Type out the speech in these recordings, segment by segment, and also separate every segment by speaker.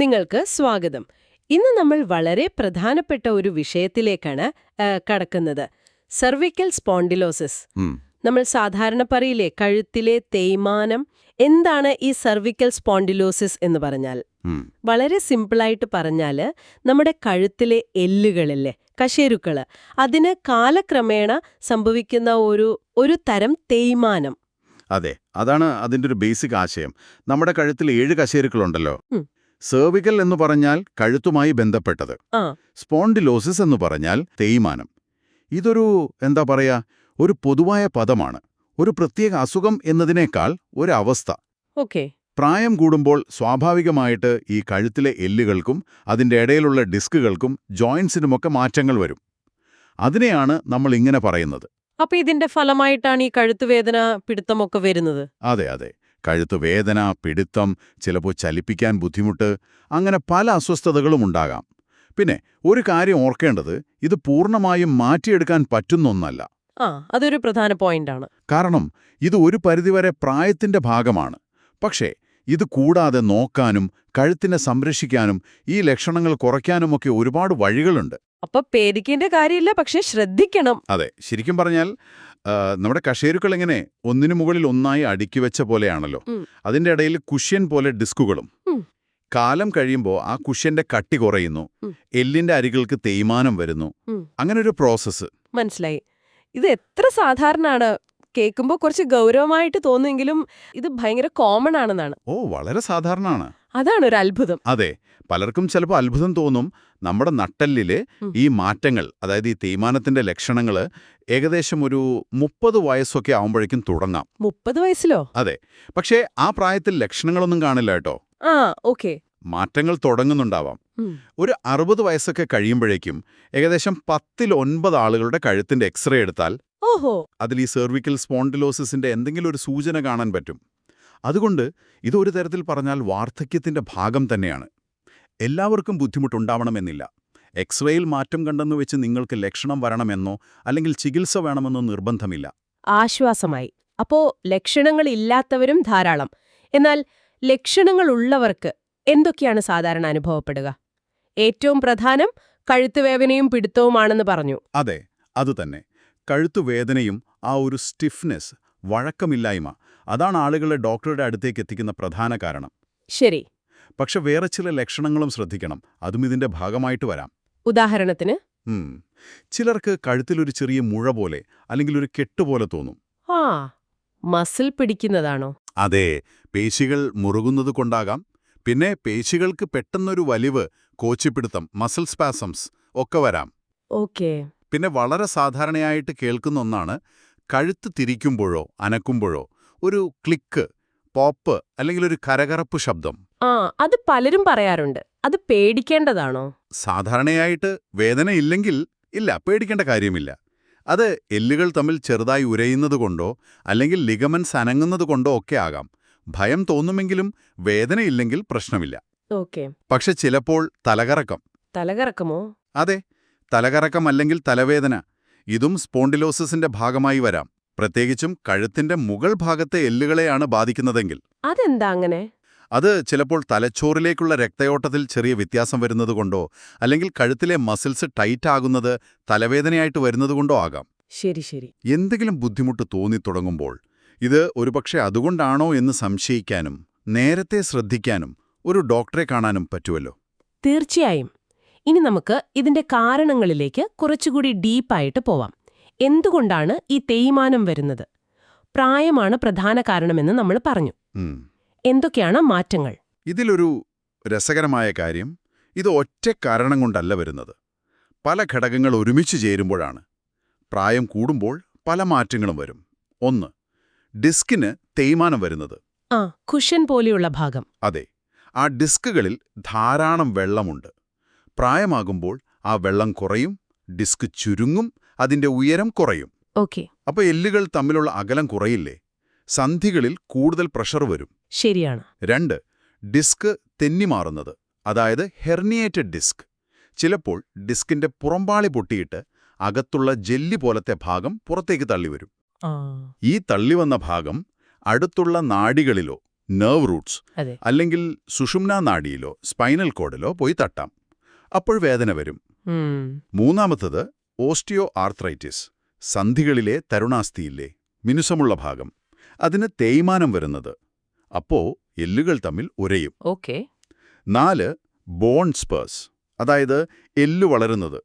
Speaker 1: നിങ്ങൾക്ക് സ്വാഗതം. ഇന്ന് നമ്മൾ വളരെ പ്രധാനപ്പെട്ട ഒരു വിഷയത്തിലേക്കാണ് കടക്കുന്നത്. സർവിക്കൽ സ്പോണ്ടിലോസിസ് നമ്മൾ സാധാരണ പറയില്ലേ കഴുത്തിലെ തേയ്മാനം. എന്താണ് ഈ സർവിക്കൽ സ്പോണ്ടിലോസിസ് എന്ന് പറഞ്ഞാൽ. വളരെ സിമ്പിളായിട്ട് പറഞ്ഞാൽ നമ്മുടെ കഴുത്തിലെ എല്ലുകളില്ലേ കശേരുക്കൾ അതിന് കാലക്രമേണ സംഭവിക്കുന്ന ഒരു ഒരു തരം തേയ്മാനം.
Speaker 2: അതെ അതാണ് അതിന്റെ ഒരു ബേസിക് ആശയം. നമ്മുടെ കഴുത്തിൽ ഏഴ് കശേരുക്കളുണ്ടല്ലോ. സെർവിക്കൽ എന്ന് പറഞ്ഞാൽ കഴുത്തുമായി ബന്ധപ്പെട്ടത്. സ്പോണ്ടിലോസിസ് എന്ന് പറഞ്ഞാൽ തേയ്മാനം. ഇതൊരു എന്താ പറയാ ഒരു പൊതുവായ പദമാണ്. ഒരു പ്രത്യേക അസുഖം എന്നതിനേക്കാൾ ഒരു അവസ്ഥ
Speaker 1: ഓക്കെ.
Speaker 2: പ്രായം കൂടുമ്പോൾ സ്വാഭാവികമായിട്ട് ഈ കഴുത്തിലെ എല്ലുകൾക്കും അതിന്റെ ഇടയിലുള്ള ഡിസ്കുകൾക്കും ജോയിൻസിനുമൊക്കെ മാറ്റങ്ങൾ വരും. അതിനെയാണ് നമ്മൾ ഇങ്ങനെ പറയുന്നത്.
Speaker 1: അപ്പൊ ഇതിന്റെ ഫലമായിട്ടാണ് ഈ കഴുത്തുവേദന പിടുത്തമൊക്കെ വരുന്നത്?
Speaker 2: അതെ അതെ. കഴുത്ത് വേദന പിടുത്തം ചിലപ്പോൾ ചലിപ്പിക്കാൻ ബുദ്ധിമുട്ട് അങ്ങനെ പല അസ്വസ്ഥതകളും ഉണ്ടാകാം. പിന്നെ ഒരു കാര്യം ഓർക്കേണ്ടത് ഇത് പൂർണമായും മാറ്റിയെടുക്കാൻ പറ്റുന്നൊന്നല്ല
Speaker 1: ആ അതൊരു പ്രധാന പോയിന്റാണ്.
Speaker 2: കാരണം ഇത് ഒരു പരിധിവരെ പ്രായത്തിന്റെ ഭാഗമാണ്. പക്ഷേ ഇത് കൂടാതെ നോക്കാനും കഴുത്തിനെ സംരക്ഷിക്കാനും ഈ ലക്ഷണങ്ങൾ കുറയ്ക്കാനുമൊക്കെ ഒരുപാട് വഴികളുണ്ട്.
Speaker 1: അപ്പൊ പേടിക്കേണ്ട കാര്യമില്ല പക്ഷെ ശ്രദ്ധിക്കണം.
Speaker 2: അതെ ശരിക്കും പറഞ്ഞാൽ നമ്മുടെ കഷേരുക്കൾ എങ്ങനെ ഒന്നിനു മുകളിൽ ഒന്നായി അടുക്കി വെച്ച പോലെയാണല്ലോ. അതിന്റെ ഇടയിൽ കുഷ്യൻ പോലെ ഡിസ്കുകളും. കാലം കഴിയുമ്പോൾ ആ കുഷ്യന്റെ കട്ടി കുറയുന്നു. എല്ലിന്റെ അരികൾക്ക് തേയ്മാനം വരുന്നു. അങ്ങനെ ഒരു പ്രോസസ്സ്.
Speaker 1: മനസ്സിലായി. ഇത് എത്ര സാധാരണമാണ് കേൾക്കുമ്പോൾ കുറച്ച് ഗൗരവമായിട്ട് തോന്നുമെങ്കിലും ഇത് ഭയങ്കര കോമൺ ആണെന്നാണ്.
Speaker 2: ഓ വളരെ സാധാരണമാണ്
Speaker 1: അതാണ് ഒരു അത്ഭുതം.
Speaker 2: അതെ. പലർക്കും ചിലപ്പോൾ അത്ഭുതം തോന്നും നമ്മുടെ നട്ടെല്ലിലെ. ഈ മാറ്റങ്ങൾ അതായത് ഈ തേയ്മാനത്തിന്റെ ലക്ഷണങ്ങൾ ഏകദേശം ഒരു മുപ്പത് വയസ്സൊക്കെ ആവുമ്പോഴേക്കും തുടങ്ങാം.
Speaker 1: മുപ്പത് വയസ്സിലോ?
Speaker 2: അതെ. പക്ഷേ ആ പ്രായത്തിൽ ലക്ഷണങ്ങളൊന്നും കാണില്ല കേട്ടോ.
Speaker 1: ആ ഓക്കെ.
Speaker 2: മാറ്റങ്ങൾ തുടങ്ങുന്നുണ്ടാവാം. ഒരു അറുപത് വയസ്സൊക്കെ കഴിയുമ്പോഴേക്കും ഏകദേശം പത്തിൽ ഒൻപത് ആളുകളുടെ കഴുത്തിന്റെ എക്സ്റേ എടുത്താൽ
Speaker 1: ഓഹോ.
Speaker 2: അതിൽ ഈ സെർവിക്കൽ സ്പോണ്ടിലോസിന്റെ എന്തെങ്കിലും ഒരു സൂചന കാണാൻ പറ്റും. അതുകൊണ്ട് ഇതൊരു തരത്തിൽ പറഞ്ഞാൽ വാർദ്ധക്യത്തിന്റെ ഭാഗം തന്നെയാണ്. എല്ലാവർക്കും ബുദ്ധിമുട്ടുണ്ടാവണമെന്നില്ല. എക്സ്റേയിൽ മാറ്റം കണ്ടെന്ന് വെച്ച് നിങ്ങൾക്ക് ലക്ഷണം വരണമെന്നോ അല്ലെങ്കിൽ ചികിത്സ വേണമെന്നോ നിർബന്ധമില്ല.
Speaker 1: ആശ്വാസമായി. അപ്പോ ലക്ഷണങ്ങളില്ലാത്തവരും ധാരാളം. എന്നാൽ ലക്ഷണങ്ങളുള്ളവർക്ക് എന്തൊക്കെയാണ് സാധാരണ അനുഭവപ്പെടുക? ഏറ്റവും പ്രധാനം കഴുത്തുവേദനയും പിടുത്തവുമാണെന്ന് പറഞ്ഞു.
Speaker 2: അതെ അതുതന്നെ കഴുത്തുവേദനയും ആ ഒരു സ്റ്റിഫ്നെസ് വഴക്കമില്ലായ്മ അതാണ് ആളുകളെ ഡോക്ടറുടെ അടുത്തേക്ക് എത്തിക്കുന്ന പ്രധാന കാരണം.
Speaker 1: ശരി.
Speaker 2: പക്ഷെ വേറെ ചില ലക്ഷണങ്ങളും ശ്രദ്ധിക്കണം. അതും ഇതിന്റെ ഭാഗമായിട്ട് വരാം.
Speaker 1: ഉദാഹരണത്തിന്?
Speaker 2: ചിലർക്ക് കഴുത്തിലൊരു ചെറിയ മുഴ പോലെ അല്ലെങ്കിൽ ഒരു കെട്ടുപോലെ തോന്നും.
Speaker 1: ആ മസിൽ പിടിക്കുന്നതാണോ?
Speaker 2: അതെ പേശികൾ മുറുകുന്നത് കൊണ്ടാകാം. പിന്നെ പേശികൾക്ക് പെട്ടെന്നൊരു വലിവ് കോച്ചിപ്പിടുത്തം മസിൽ സ്പാസംസ് ഒക്കെ വരാം.
Speaker 1: ഓക്കെ.
Speaker 2: പിന്നെ വളരെ സാധാരണയായിട്ട് കേൾക്കുന്ന ഒന്നാണ് കഴുത്ത് തിരിക്കുമ്പോഴോ അനക്കുമ്പോഴോ ഒരു ക്ലിക്ക് പോപ്പ് അല്ലെങ്കിൽ ഒരു കരകറപ്പ് ശബ്ദം.
Speaker 1: ആ അത് പലരും പറയാറുണ്ട്. അത് പേടിക്കേണ്ടതാണോ?
Speaker 2: സാധാരണയായിട്ട് വേദന ഇല്ലെങ്കിൽ ഇല്ല പേടിക്കേണ്ട കാര്യമില്ല. അത് എല്ലുകൾ തമ്മിൽ ചെറുതായി ഉരയുന്നതുകൊണ്ടോ അല്ലെങ്കിൽ ലിഗമൻസ് അനങ്ങുന്നതുകൊണ്ടോ ഒക്കെ ആകാം. ഭയം തോന്നുമെങ്കിലും വേദനയില്ലെങ്കിൽ പ്രശ്നമില്ല.
Speaker 1: ഓക്കെ.
Speaker 2: പക്ഷെ ചിലപ്പോൾ തലകറക്കം.
Speaker 1: തലകറക്കമോ?
Speaker 2: അതെ തലകറക്കം അല്ലെങ്കിൽ തലവേദന ഇതും സ്പോണ്ടിലോസിന്റെ ഭാഗമായി വരാം. പ്രത്യേകിച്ചും കഴുത്തിന്റെ മുകൾ ഭാഗത്തെ എല്ലുകളെയാണ് ബാധിക്കുന്നതെങ്കിൽ.
Speaker 1: അതെന്താ അങ്ങനെ?
Speaker 2: അത് ചിലപ്പോൾ തലച്ചോറിലേക്കുള്ള രക്തയോട്ടത്തിൽ ചെറിയ വ്യത്യാസം വരുന്നതുകൊണ്ടോ അല്ലെങ്കിൽ കഴുത്തിലെ മസിൽസ് ടൈറ്റ് ആകുന്നത് തലവേദനയായിട്ട് വരുന്നതുകൊണ്ടോ ആകാം.
Speaker 1: ശരി ശരി.
Speaker 2: എന്തെങ്കിലും ബുദ്ധിമുട്ട് തോന്നിത്തുടങ്ങുമ്പോൾ ഇത് ഒരുപക്ഷെ അതുകൊണ്ടാണോ എന്ന് സംശയിക്കാനും നേരത്തെ ശ്രദ്ധിക്കാനും ഒരു ഡോക്ടറെ കാണാനും പറ്റുമല്ലോ
Speaker 1: തീർച്ചയായും. ഇനി നമുക്ക് ഇതിന്റെ കാരണങ്ങളിലേക്ക് കുറച്ചുകൂടി ഡീപ്പായിട്ട് പോവാം. എന്തുകൊണ്ടാണ് ഈ തേയ്മാനം വരുന്നത്? പ്രായമാണ് പ്രധാന കാരണമെന്ന് നമ്മൾ പറഞ്ഞു. എന്തൊക്കെയാണ് മാറ്റങ്ങൾ?
Speaker 2: ഇതിലൊരു രസകരമായ കാര്യം ഇത് ഒറ്റ കാരണം കൊണ്ടല്ല വരുന്നത്. പല ഘടകങ്ങൾ ഒരുമിച്ച് ചേരുമ്പോഴാണ്. പ്രായം കൂടുമ്പോൾ പല മാറ്റങ്ങളും വരും. ഒന്ന് ഡിസ്കിന് തേയ്മാനം വരുന്നത്.
Speaker 1: ആ കുഷൻ പോലെയുള്ള ഭാഗം.
Speaker 2: അതെ ആ ഡിസ്കുകളിൽ ധാരാളം വെള്ളമുണ്ട്. പ്രായമാകുമ്പോൾ ആ വെള്ളം കുറയും ഡിസ്ക് ചുരുങ്ങും അതിന്റെ ഉയരം കുറയും.
Speaker 1: ഓക്കെ.
Speaker 2: അപ്പോൾ എല്ലുകൾ തമ്മിലുള്ള അകലം കുറയില്ലേ? സന്ധികളിൽ കൂടുതൽ പ്രഷർ വരും.
Speaker 1: ശരിയാണ്.
Speaker 2: രണ്ട് ഡിസ്ക് തെന്നിമാറുന്നത് അതായത് ഹെർണിയേറ്റഡ് ഡിസ്ക്. ചിലപ്പോൾ ഡിസ്കിന്റെ പുറംപാളി പൊട്ടിയിട്ട് അകത്തുള്ള ജെല്ലി പോലത്തെ ഭാഗം പുറത്തേക്ക് തള്ളിവരും. ഈ തള്ളിവന്ന ഭാഗം അടുത്തുള്ള നാഡികളിലോ നെർവ് റൂട്ട്സ് അല്ലെങ്കിൽ സുഷുമ്ന നാഡിയിലോ സ്പൈനൽ കോഡിലോ പോയി തട്ടാം. അപ്പോൾ വേദന വരും. മൂന്നാമത്തത് ഓസ്റ്റിയോ ആർത്രൈറ്റിസ് സന്ധികളിലെ തരുണാസ്ഥിയില്ലേ മിനുസമുള്ള ഭാഗം. അതിന് തേയ്മാനം വരുന്നത് അപ്പോ എല്ലുകൾ തമ്മിൽ ഉരയും.
Speaker 1: ഓക്കെ.
Speaker 2: നാല് ബോൺ സ്പേഴ്സ് അതായത് എല്ലു വളരുന്നത്.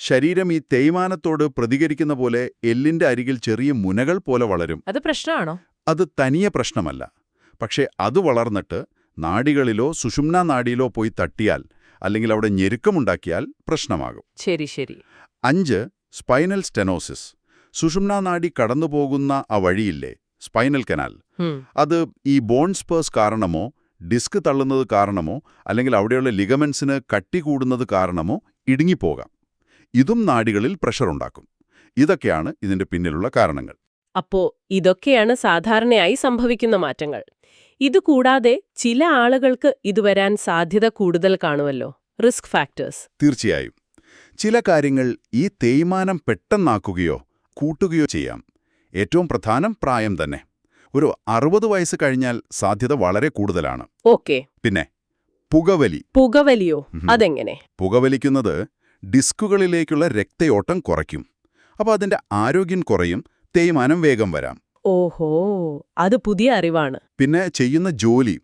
Speaker 2: ശരീരം ഈ തേയ്മാനത്തോട് പ്രതികരിക്കുന്ന പോലെ എല്ലിന്റെ അരികിൽ ചെറിയ മുനകൾ പോലെ വളരും.
Speaker 1: അത് പ്രശ്നമാണോ?
Speaker 2: അത് തനിയെ പ്രശ്നമല്ല. പക്ഷേ അത് വളർന്നിട്ട് നാടികളിലോ സുഷുമ്ന നാടിയിലോ പോയി തട്ടിയാൽ അല്ലെങ്കിൽ അവിടെ ഞെരുക്കമുണ്ടാക്കിയാൽ പ്രശ്നമാകും.
Speaker 1: ശരി ശരി.
Speaker 2: അഞ്ച് സ്പൈനൽ സ്റ്റെനോസിസ് സുഷുമ്ന നാഡി കടന്നുപോകുന്ന ആ വഴിയില്ലേ? Spinal canal. അത് ഈ ബോൺ സ്പേഴ്സ് കാരണമോ ഡിസ്ക് തള്ളുന്നത് കാരണമോ അല്ലെങ്കിൽ അവിടെയുള്ള ലിഗമെൻസിന് കട്ടി കൂടുന്നത് കാരണമോ ഇടുങ്ങിപ്പോകാം. ഇതും നാടികളിൽ പ്രഷർ ഉണ്ടാക്കും. ഇതൊക്കെയാണ് ഇതിന്റെ പിന്നിലുള്ള കാരണങ്ങൾ.
Speaker 1: അപ്പോ ഇതൊക്കെയാണ് സാധാരണയായി സംഭവിക്കുന്ന മാറ്റങ്ങൾ. ഇതുകൂടാതെ ചില ആളുകൾക്ക് ഇത് വരാൻ സാധ്യത കൂടുതൽ കാണുമല്ലോ. Risk factors.
Speaker 2: തീർച്ചയായും. ചില കാര്യങ്ങൾ ഈ തേയ്മാനം പെട്ടെന്നാക്കുകയോ കൂട്ടുകയോ ചെയ്യാം. ഏറ്റവും പ്രധാനം പ്രായം തന്നെ. ഒരു അറുപത് വയസ്സ് കഴിഞ്ഞാൽ സാധ്യത വളരെ കൂടുതലാണ്.
Speaker 1: ഓക്കെ.
Speaker 2: പിന്നെ പുകവലി.
Speaker 1: പുകവലിയോ. അതെങ്ങനെ?
Speaker 2: പുകവലിക്കുന്നത് ഡിസ്കുകളിലേക്കുള്ള രക്തയോട്ടം കുറയ്ക്കും. അപ്പോൾ അതിന്റെ ആരോഗ്യം കുറയും തേയ്മാനം വേഗം വരാം.
Speaker 1: ഓഹോ അത് പുതിയ അറിവാണ്.
Speaker 2: പിന്നെ ചെയ്യുന്ന ജോലി.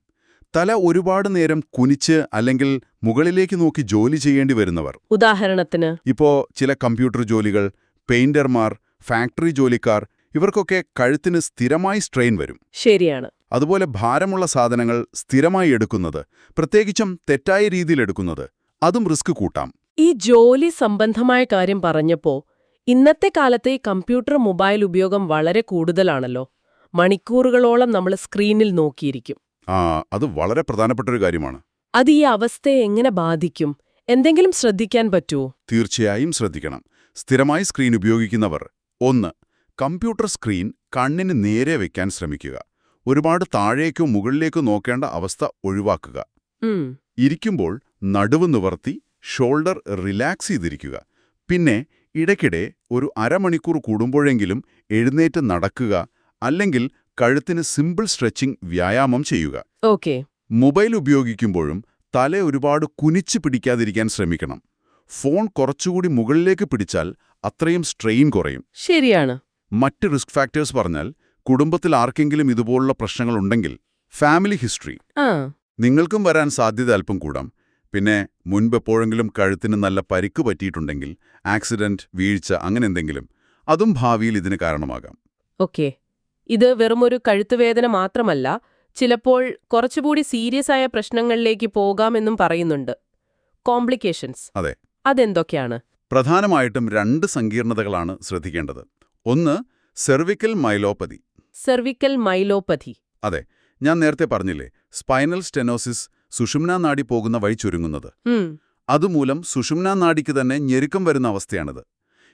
Speaker 2: തല ഒരുപാട് നേരം കുനിച്ച് അല്ലെങ്കിൽ മുകളിലേക്ക് നോക്കി ജോലി ചെയ്യേണ്ടി വരുന്നവർ.
Speaker 1: ഉദാഹരണത്തിന്?
Speaker 2: ഇപ്പോ ചില കമ്പ്യൂട്ടർ ജോലികൾ പെയിന്റർമാർ ഫാക്ടറി ജോലിക്കാർ ഇവർക്കൊക്കെ കഴുത്തിന് സ്ഥിരമായി സ്ട്രെയിൻ വരും.
Speaker 1: ശരിയാണ്.
Speaker 2: അതുപോലെ ഭാരമുള്ള സാധനങ്ങൾ സ്ഥിരമായി എടുക്കുന്നത് പ്രത്യേകിച്ചും തെറ്റായ രീതിയിൽ എടുക്കുന്നത് അതും റിസ്ക് കൂട്ടാം.
Speaker 1: ഈ ജോലി സംബന്ധമായ കാര്യം പറഞ്ഞപ്പോ ഇന്നത്തെ കാലത്തെ ഈ കമ്പ്യൂട്ടർ മൊബൈൽ ഉപയോഗം വളരെ കൂടുതലാണല്ലോ. മണിക്കൂറുകളോളം നമ്മൾ സ്ക്രീനിൽ നോക്കിയിരിക്കും.
Speaker 2: ആ അത് വളരെ പ്രധാനപ്പെട്ട ഒരു കാര്യമാണ്.
Speaker 1: അത് ഈ അവസ്ഥയെ എങ്ങനെ ബാധിക്കും? എന്തെങ്കിലും ശ്രദ്ധിക്കാൻ പറ്റുമോ
Speaker 2: തീർച്ചയായും ശ്രദ്ധിക്കണം. സ്ഥിരമായി സ്ക്രീൻ ഉപയോഗിക്കുന്നവർ ഒന്ന് കമ്പ്യൂട്ടർ സ്ക്രീൻ കണ്ണിന് നേരെ വെക്കാൻ ശ്രമിക്കുക. ഒരുപാട് താഴേക്കോ മുകളിലേക്കോ നോക്കേണ്ട അവസ്ഥ ഒഴിവാക്കുക. ഇരിക്കുമ്പോൾ നടുവ് നിവർത്തി ഷോൾഡർ റിലാക്സ് ചെയ്തിരിക്കുക. പിന്നെ ഇടയ്ക്കിടെ ഒരു അരമണിക്കൂർ കൂടുമ്പോഴെങ്കിലും എഴുന്നേറ്റ് നടക്കുക അല്ലെങ്കിൽ കഴുത്തിന് സിമ്പിൾ സ്ട്രെച്ചിങ് വ്യായാമം ചെയ്യുക.
Speaker 1: ഓക്കെ.
Speaker 2: മൊബൈൽ ഉപയോഗിക്കുമ്പോഴും തല ഒരുപാട് കുനിച്ചു പിടിക്കാതിരിക്കാൻ ശ്രമിക്കണം. ഫോൺ കുറച്ചുകൂടി മുകളിലേക്ക് പിടിച്ചാൽ അത്രയും സ്ട്രെയിൻ കുറയും.
Speaker 1: ശരിയാണ്.
Speaker 2: മറ്റ് റിസ്ക് ഫാക്ടേഴ്സ് പറഞ്ഞാൽ കുടുംബത്തിൽ ആർക്കെങ്കിലും ഇതുപോലുള്ള പ്രശ്നങ്ങൾ ഉണ്ടെങ്കിൽ ഫാമിലി ഹിസ്റ്ററി. നിങ്ങൾക്കും വരാൻ സാധ്യത അല്പം കൂടാം. പിന്നെ മുൻപ് എപ്പോഴെങ്കിലും കഴുത്തിന് നല്ല പരിക്ക് പറ്റിയിട്ടുണ്ടെങ്കിൽ ആക്സിഡന്റ് വീഴ്ച അങ്ങനെ എന്തെങ്കിലും അതും ഭാവിയിൽ ഇതിന് കാരണമാകാം.
Speaker 1: ഓക്കെ. ഇത് വെറുമൊരു കഴുത്തുവേദന മാത്രമല്ല ചിലപ്പോൾ കുറച്ചുകൂടി സീരിയസ് ആയ പ്രശ്നങ്ങളിലേക്ക് പോകാമെന്നും പറയുന്നുണ്ട്. കോംപ്ലിക്കേഷൻസ്.
Speaker 2: അതെ.
Speaker 1: അതെന്തൊക്കെയാണ്?
Speaker 2: പ്രധാനമായിട്ടും രണ്ട് സങ്കീർണതകളാണ് ശ്രദ്ധിക്കേണ്ടത്. ഒന്ന് സെർവിക്കൽ മൈലോപ്പതി
Speaker 1: സെർവിക്കൽ മൈലോപ്പതി
Speaker 2: അതെ ഞാൻ നേരത്തെ പറഞ്ഞില്ലേ സ്പൈനൽ സ്റ്റെനോസിസ് സുഷുമ്ന നാടി പോകുന്ന വഴി ചുരുങ്ങുന്നത്. അതുമൂലം സുഷുമ്ന നാടിക്ക് തന്നെ ഞെരുക്കം വരുന്ന അവസ്ഥയാണിത്.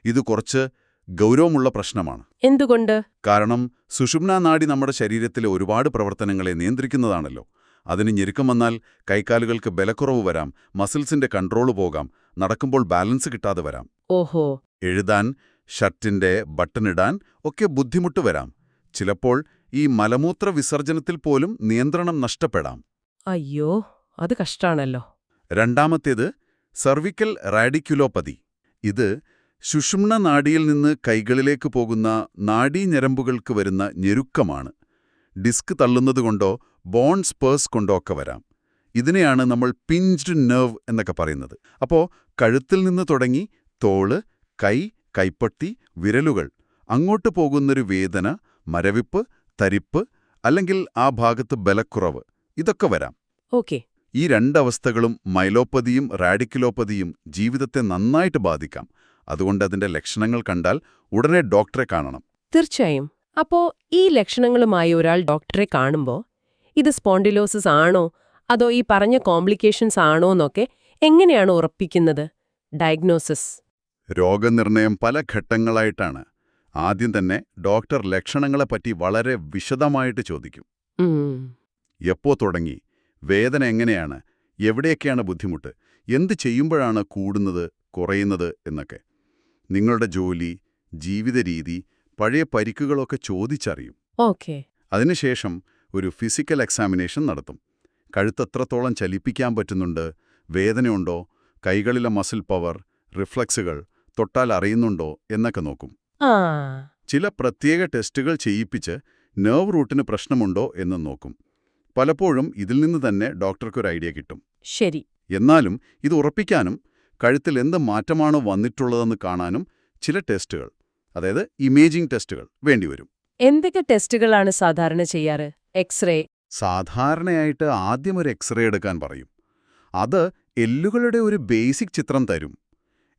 Speaker 2: ഇത് കുറച്ച് ഗൗരവമുള്ള പ്രശ്നമാണ്.
Speaker 1: എന്തുകൊണ്ട്?
Speaker 2: കാരണം സുഷുമ്ന നാടി നമ്മുടെ ശരീരത്തിലെ ഒരുപാട് പ്രവർത്തനങ്ങളെ നിയന്ത്രിക്കുന്നതാണല്ലോ. അതിന് ഞെരുക്കം വന്നാൽ കൈക്കാലുകൾക്ക് ബലക്കുറവ് വരാം മസിൽസിന്റെ കൺട്രോൾ പോകാം നടക്കുമ്പോൾ ബാലൻസ് കിട്ടാതെ വരാം.
Speaker 1: ഓഹോ.
Speaker 2: എഴുതാൻ ഷർട്ടിന്റെ ബട്ടണിടാൻ ഒക്കെ ബുദ്ധിമുട്ട് വരാം. ചിലപ്പോൾ ഈ മലമൂത്ര വിസർജനത്തിൽ പോലും നിയന്ത്രണം നഷ്ടപ്പെടാം.
Speaker 1: അയ്യോ അത് കഷ്ടാണല്ലോ.
Speaker 2: രണ്ടാമത്തേത് സർവിക്കൽ റാഡിക്കുലോപ്പതി ഇത് ശുഷുമ്ന നാഡിയിൽ നിന്ന് കൈകളിലേക്ക് പോകുന്ന നാഡീഞരമ്പുകൾക്ക് വരുന്ന ഞെരുക്കമാണ്. ഡിസ്ക് തള്ളുന്നതുകൊണ്ടോ ബോൺ സ്പേഴ്സ് കൊണ്ടോ ഒക്കെ വരാം. ഇതിനെയാണ് നമ്മൾ പിഞ്ച്ഡ് നെർവ് എന്നൊക്കെ പറയുന്നത്. അപ്പോൾ കഴുത്തിൽ നിന്ന് തുടങ്ങി തോൾ കൈ കൈപ്പത്തി വിരലുകൾ അങ്ങോട്ട് പോകുന്നൊരു വേദന മരവിപ്പ് തരിപ്പ് അല്ലെങ്കിൽ ആ ഭാഗത്ത് ബലക്കുറവ്. ഇതൊക്കെ വരാം.
Speaker 1: ഓക്കെ.
Speaker 2: ഈ രണ്ടവസ്ഥകളും മൈലോപ്പതിയും റാഡിക്കുലോപ്പതിയും ജീവിതത്തെ നന്നായിട്ട് ബാധിക്കാം. അതുകൊണ്ട് അതിന്റെ ലക്ഷണങ്ങൾ കണ്ടാൽ ഉടനെ ഡോക്ടറെ കാണണം.
Speaker 1: തീർച്ചയായും. അപ്പോ ഈ ലക്ഷണങ്ങളുമായി ഒരാൾ ഡോക്ടറെ കാണുമ്പോൾ ഇത് സ്പോണ്ടിലോസിസ് ആണോ? അതോ ഈ പറഞ്ഞ കോംപ്ലിക്കേഷൻസ് ആണോ എന്നൊക്കെ എങ്ങനെയാണ് ഉറപ്പിക്കുന്നത്? ഡയഗ്നോസിസ്.
Speaker 2: രോഗനിർണയം പല ഘട്ടങ്ങളായിട്ടാണ്. ആദ്യം തന്നെ ഡോക്ടർ ലക്ഷണങ്ങളെപ്പറ്റി വളരെ വിശദമായിട്ട് ചോദിക്കും. എപ്പോ തുടങ്ങി? വേദന എങ്ങനെയാണ്? എവിടെയൊക്കെയാണ് ബുദ്ധിമുട്ട്? എന്ത് ചെയ്യുമ്പോഴാണ് കൂടുന്നത് കുറയുന്നത് എന്നൊക്കെ. നിങ്ങളുടെ ജോലി ജീവിതരീതി പഴയ പരിക്കുകളൊക്കെ ചോദിച്ചറിയും.
Speaker 1: ഓക്കെ.
Speaker 2: അതിനുശേഷം ഒരു ഫിസിക്കൽ എക്സാമിനേഷൻ നടത്തും. കഴുത്തത്രത്തോളം ചലിപ്പിക്കാൻ പറ്റുന്നുണ്ട്? വേദനയുണ്ടോ? കൈകളിലെ മസിൽ പവർ റിഫ്ലക്സുകൾ തൊട്ടാൽ അറിയുന്നുണ്ടോ എന്നൊക്കെ നോക്കും. ചില പ്രത്യേക ടെസ്റ്റുകൾ ചെയ്യിപ്പിച്ച് നെർവ് റൂട്ടിന് പ്രശ്നമുണ്ടോ എന്ന് നോക്കും. പലപ്പോഴും ഇതിൽ നിന്ന് തന്നെ ഡോക്ടർക്കൊരു ഐഡിയ കിട്ടും.
Speaker 1: ശരി.
Speaker 2: എന്നാലും ഇത് ഉറപ്പിക്കാനും കഴുത്തിൽ എന്ത് മാറ്റമാണോ വന്നിട്ടുള്ളതെന്ന് കാണാനും ചില ടെസ്റ്റുകൾ അതായത് ഇമേജിംഗ് ടെസ്റ്റുകൾ വേണ്ടിവരും
Speaker 1: എന്തൊക്കെ ടെസ്റ്റുകളാണ് സാധാരണ ചെയ്യാറ്? എക്സ്റേ
Speaker 2: സാധാരണയായിട്ട് ആദ്യം ഒരു എക്സ്റേ എടുക്കാൻ പറയും. അത് എല്ലുകളുടെ ഒരു ബേസിക് ചിത്രം തരും.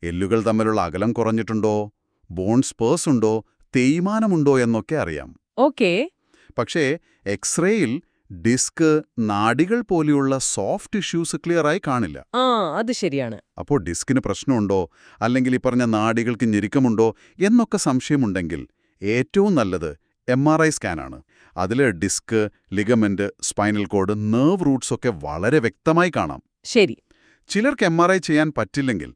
Speaker 2: എല്ലുകൾ തമ്മിലുള്ള അകലം കുറഞ്ഞിട്ടുണ്ടോ? ബോൺ സ്പേഴ്സ് ഉണ്ടോ? തേയ്മാനമുണ്ടോ എന്നൊക്കെ അറിയാം.
Speaker 1: ഓക്കെ.
Speaker 2: പക്ഷേ എക്സ്റേയിൽ ഡിസ്ക് നാടികൾ പോലെയുള്ള സോഫ്റ്റ് ഇഷ്യൂസ് ക്ലിയറായി കാണില്ല.
Speaker 1: ആ അത് ശരിയാണ്.
Speaker 2: അപ്പോൾ ഡിസ്കിന് പ്രശ്നമുണ്ടോ? അല്ലെങ്കിൽ ഈ പറഞ്ഞ നാടികൾക്ക് ഞെരുക്കമുണ്ടോ? എന്നൊക്കെ സംശയമുണ്ടെങ്കിൽ ഏറ്റവും നല്ലത് എം ആർ ഐ സ്കാനാണ് അതിൽ disc ligament spinal cord nerve roots ഒക്കെ വളരെ വ്യക്തമായി കാണാം.
Speaker 1: ശരി.
Speaker 2: ചിലർക്ക് എം ആർ ഐ ചെയ്യാൻ പറ്റില്ലെങ്കിൽ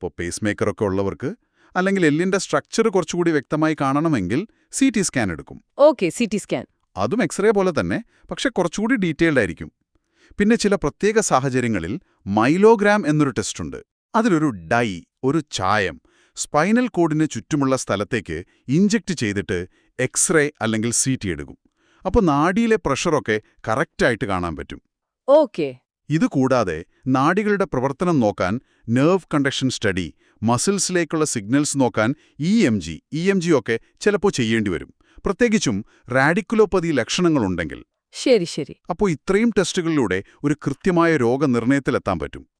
Speaker 2: ഇപ്പോൾ പേസ് മേക്കറൊക്കെ ഉള്ളവർക്ക് അല്ലെങ്കിൽ എല്ലിന്റെ സ്ട്രക്ചർ കുറച്ചുകൂടി വ്യക്തമായി കാണണമെങ്കിൽ സി ടി സ്കാൻ എടുക്കും.
Speaker 1: ഓക്കെ സി ടി സ്കാൻ
Speaker 2: അതും എക്സ്റേ പോലെ തന്നെ പക്ഷെ കുറച്ചുകൂടി ഡീറ്റെയിൽഡ് ആയിരിക്കും. പിന്നെ ചില പ്രത്യേക സാഹചര്യങ്ങളിൽ മൈലോഗ്രാം എന്നൊരു ടെസ്റ്റ് ഉണ്ട്. അതിലൊരു ഡൈ ഒരു ചായം സ്പൈനൽ കോഡിന് ചുറ്റുമുള്ള സ്ഥലത്തേക്ക് ഇഞ്ചെക്ട് ചെയ്തിട്ട് എക്സ്റേ അല്ലെങ്കിൽ സി ടി എടുക്കും. അപ്പോൾ നാഡിയിലെ പ്രഷറൊക്കെ കറക്റ്റായിട്ട് കാണാൻ പറ്റും.
Speaker 1: ഓക്കെ
Speaker 2: ഇത് കൂടാതെ നാഡികളുടെ പ്രവർത്തനം നോക്കാൻ നെർവ് കണ്ടക്ഷൻ സ്റ്റഡി മസിൽസിലേക്കുള്ള സിഗ്നൽസ് നോക്കാൻ E M G E M G ഒക്കെ ചിലപ്പോൾ ചെയ്യേണ്ടി വരും. പ്രത്യേകിച്ചും റാഡിക്കുലോപ്പതി ലക്ഷണങ്ങളുണ്ടെങ്കിൽ
Speaker 1: ശരി ശരി.
Speaker 2: അപ്പോൾ ഇത്രയും ടെസ്റ്റുകളിലൂടെ ഒരു കൃത്യമായ രോഗനിർണയത്തിലെത്താൻ പറ്റും.